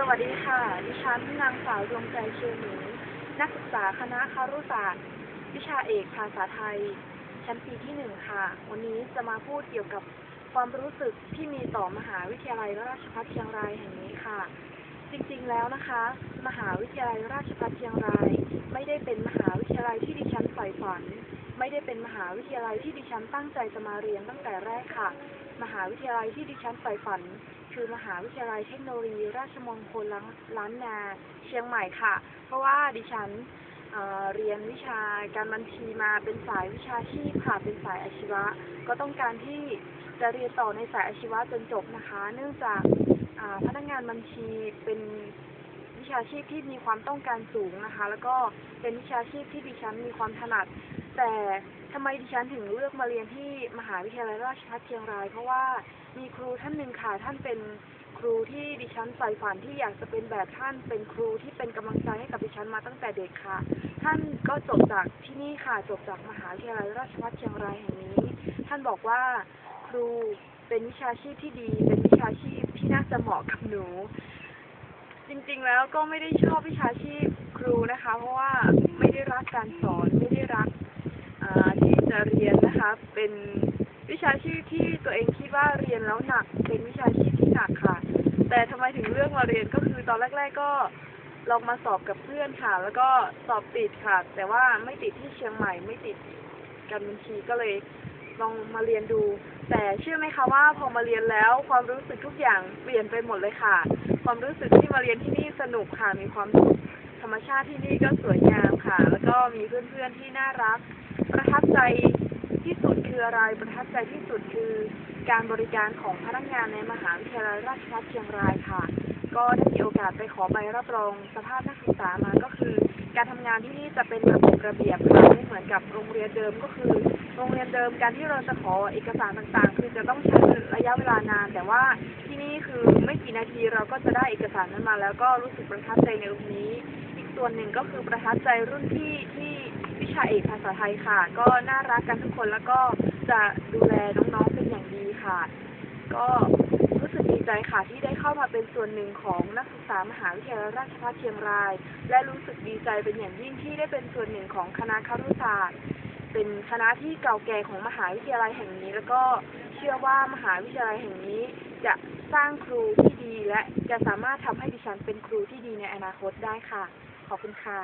สวัสดีค่ะ ดิฉันนางสาวดวงใจเชียงหนูนักศึกษาคณะคารุศาสตร์ วิชาเอกภาษาไทย ชั้นปีที่หนึ่งค่ะ วันนี้จะมาพูดเกี่ยวกับความรู้สึกที่มีต่อมหาวิทยาลัยราชภัฏเชียงรายแห่งนี้ค่ะ จริงๆแล้วนะคะ มหาวิทยาลัยราชภัฏเชียงราย ไม่ได้เป็นมหาวิทยาลัยที่ดิฉันใฝ่ฝัน ไม่ได้เป็นมหาวิทยาลัยที่ดิฉันตั้งใจจะมาเรียนตั้งแต่แรกค่ะ มหาวิทยาลัยที่ดิฉันใฝ่ฝัน คือมหาวิทยาลัยเทคโนโลยี ราชมงคลล้านนาเชียงใหม่ค่ะ เพราะว่าดิฉันเเรียนวิชาการบัญชีมาเป็นสายวิชาชีพค่ะเป็นสายอาชีวะ ก็ต้องการที่จะเรียนต่อในสายอาชีวะจนจบนะคะ เนื่องจากพนักงานบัญชีเป็น ชาชีพที่มีความต้องการสูงนะคะ แล้วก็เป็นวิชาชีพที่ดิฉันมีความถนัด แต่ทำไมดิฉันถึงเลือกมาเรียนที่มหาวิทยาลัยราชภัฏเชียงราย เพราะว่ามีครูท่านหนึ่งค่ะท่านเป็นครูที่ดิฉันใฝ่ฝันที่อยากจะเป็นแบบท่าน เป็นครูที่เป็นกำลังใจให้กับดิฉันมาตั้งแต่เด็กค่ะ ท่านก็จบจากที่นี่ค่ะจบจากมหาวิทยาลัยราชภัฏเชียงรายแห่งนี้ ท่านบอกว่าครูเป็นวิชาชีพที่ดี เป็นวิชาชีพที่น่าจะเหมาะกับหนู จริงๆแล้วก็ไม่ได้ชอบวิชาชีพครูนะคะ เพราะว่าไม่ได้รักการสอนไม่ได้รักที่จะเรียนนะคะ เป็นวิชาชีพที่ตัวเองคิดว่าเรียนแล้วหนัก เป็นวิชาชีพที่หนักค่ะ แต่ทำไมถึงเลือกมาเรียนก็คือตอนแรก ๆ ก็ลองมาสอบกับเพื่อนค่ะ แล้วก็สอบติดค่ะ แต่ว่าไม่ติดที่เชียงใหม่ ไม่ติดการบัญชีก็เลยลองมาเรียนดู แต่เชื่อไหมคะว่าพอมาเรียนแล้วความรู้สึกทุกอย่างเปลี่ยนไปหมดเลยค่ะ ความรู้สึกที่มาเรียนที่นี่สนุกค่ะมีความสุขธรรมชาติที่นี่ก็สวยงามค่ะ แล้วก็มีเพื่อนๆที่น่ารัก ประทับใจ ที่สุดคืออะไรประทับใจที่สุดคือการบริการของพนักงานในมหาวิทยาลัยราชภัฏเชียงรายค่ะ ก็ได้มีโอกาสไปขอใบรับรองสภาพนักศึกษามาก็คือ การทำงานที่นี่จะเป็นระบบระเบียบค่ะไม่เหมือนกับโรงเรียนเดิมก็คือ โรงเรียนเดิมการที่เราจะขอเอกสารต่างๆ คือจะต้องใช้ระยะเวลานาน แต่ว่าที่นี่คือไม่กี่นาทีเราก็จะได้เอกสารนั้นมา แล้วก็รู้สึกประทับใจในตรงนี้ อีกส่วนหนึ่งก็คือประทับใจรุ่นพี่ที่ วิชาเอกภาษาไทยค่ะ ก็น่ารักกันทุกคนแล้วก็จะดูแลน้องๆเป็นอย่างดีค่ะ ก็รู้สึกดีใจค่ะที่ได้เข้ามาเป็นส่วนหนึ่งของนักศึกษามหาวิทยาลัยราชภัฏเชียงราย และรู้สึกดีใจเป็นอย่างยิ่งที่ได้เป็นส่วนหนึ่งของคณะครุศาสตร์ เป็นคณะที่เก่าแก่ของมหาวิทยาลัยแห่งนี้ แล้วก็เชื่อว่ามหาวิทยาลัยแห่งนี้ จะสร้างครูที่ดี และจะสามารถทำให้ดิฉันเป็นครูที่ดีในอนาคตได้ค่ะ ขอบคุณค่ะ